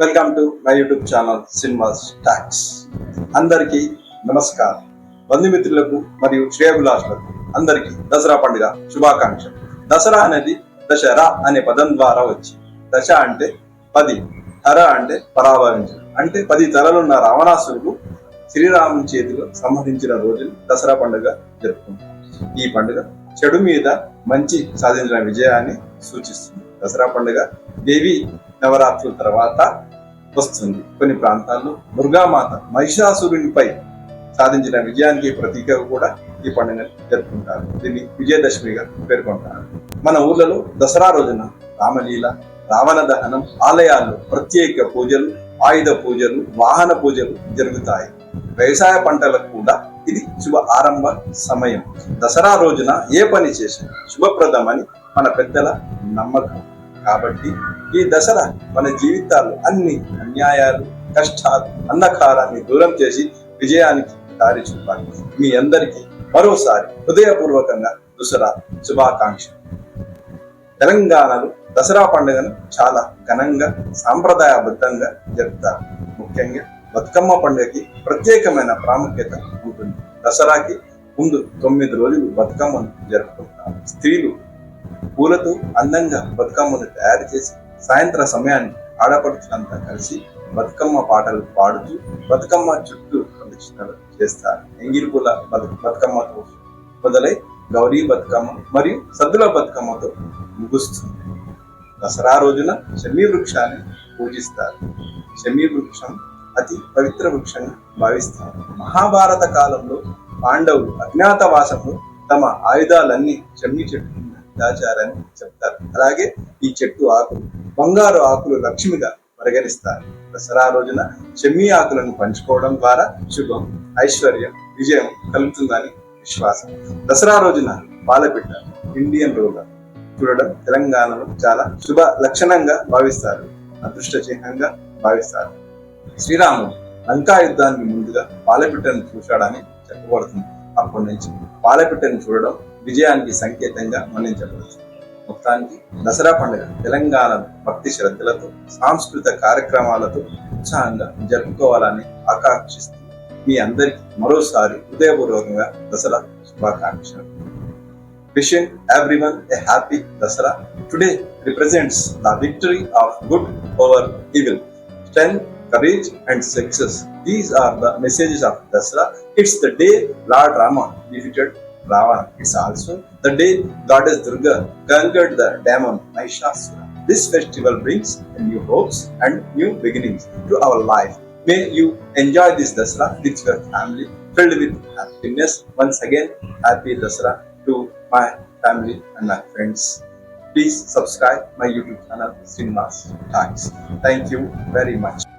Welcome to my YouTube channel cinemas stacks అందరికీ నమస్కారం. బంధుమిత్రులకు మరియు శ్రేయభిలాషులకు అందరికీ దసరా పండుగ శుభాకాంక్షలు. దసరా అనేది దశరా అనే పదం ద్వారా వచ్చి దశ అంటే పది హర అంటే పరాభవించడం. అంటే పది తరలున్న రావణాసురుడు శ్రీరాముని చేతిలో సంహరించిన రోజులు దసరా పండుగ జరుపుకుంటాం. ఈ పండుగ చెడు మీద మంచి సాధించిన విజయాన్ని సూచిస్తుంది. దసరా పండుగ దేవి నవరాత్రుల తర్వాత వస్తుంది. కొన్ని ప్రాంతాల్లో దుర్గామాత మహిషాసురునిపై సాధించిన విజయానికి ప్రతీకగా కూడా ఈ పండుగను జరుపుకుంటారు. దీన్ని విజయదశమిగా పేర్కొంటారు. మన ఊర్లలో దసరా రోజున రామలీల రావణ దహనం ఆలయాల్లో ప్రత్యేక పూజలు ఆయుధ పూజలు వాహన పూజలు జరుగుతాయి. వ్యవసాయ పంటలకు కూడా ఇది శుభ ఆరంభ సమయం. దసరా రోజున ఏ పని చేసినా శుభప్రదమని మన పెద్దల నమ్మకం. కాబట్టి ఈ దసరా మన జీవితాలు అన్ని అన్యాయాలు కష్టాలు అంధకారాన్ని దూరం చేసి విజయానికి దారి చూపాలి. మీ అందరికీ మరోసారి హృదయపూర్వకంగా దసరా శుభాకాంక్షలు. తెలంగాణలో దసరా పండుగను చాలా ఘనంగా సాంప్రదాయబద్ధంగా జరుపుతారు. ముఖ్యంగా బతుకమ్మ పండుగకి ప్రత్యేకమైన ప్రాముఖ్యత ఉంటుంది. దసరాకి ముందు తొమ్మిది రోజులు బతుకమ్మను జరుపుకుంటారు. స్త్రీలు పూలతో అందంగా బతుకమ్మను తయారు చేసి సాయంత్ర సమయాన్ని ఆడపడుచులంతా కలిసి బతుకమ్మ పాటలు పాడుతూ బతుకమ్మ చుట్టూ ప్రదక్షిణలు చేస్తారు. ఎంగిలి పూల బతు- బతుకమ్మతో మొదలై గౌరీ బతుకమ్మ మరియు సద్దుల బతుకమ్మతో ముగుస్తుంది. దసరా రోజున శమీ వృక్షాన్ని పూజిస్తారు. శమీ వృక్షం అతి పవిత్ర వృక్షంగా భావిస్తారు. మహాభారత కాలంలో పాండవులు అజ్ఞాతవాసంలో తమ ఆయుధాలన్నీ శమీ చెట్టు కింద చెప్తారు. అలాగే ఈ చెట్టు ఆకులు బంగారు ఆకులు లక్ష్మిగా పరిగణిస్తారు. దసరా రోజున చెమ్మి ఆకులను పంచుకోవడం ద్వారా శుభం ఐశ్వర్యం విజయం కలుగుతుందని విశ్వాసం. దసరా రోజున బాలబిడ్డ ఇండియన్ రోగ చూడడం తెలంగాణలో చాలా శుభ లక్షణంగా భావిస్తారు. అదృష్ట చిహ్నంగా భావిస్తారు. శ్రీరాముడు లంకా యుద్ధానికి ముందుగా పాలపిట్టను చూశాడని చెప్పబడుతుంది. అప్పటి నుంచి పాలపిట్టను చూడడం విజయానికి సంకేతంగా మనం మొత్తానికి దసరా పండుగ తెలంగాణ భక్తి శ్రద్ధలతో సాంస్కృతిక కార్యక్రమాలతో ఉత్సాహంగా జరుపుకోవాలని ఆకాంక్షిస్తుంది. మీ అందరికి మరోసారి హృదయపూర్వకంగా దసరా శుభాకాంక్షలు. Wishing everyone a happy Dasara. Today represents the victory of good over evil strength courage and success these are the messages of Dasara. It's the day lord Rama defeated Ravana. It's also the day Goddess Durga conquered the demon Mahishasura. This festival brings new hopes and new beginnings to our life. May you enjoy this Dasara with your family, filled with happiness. Once again, happy Dasara to my family and my friends. Please subscribe my YouTube channel, Cinemas Talks. Thank you very much.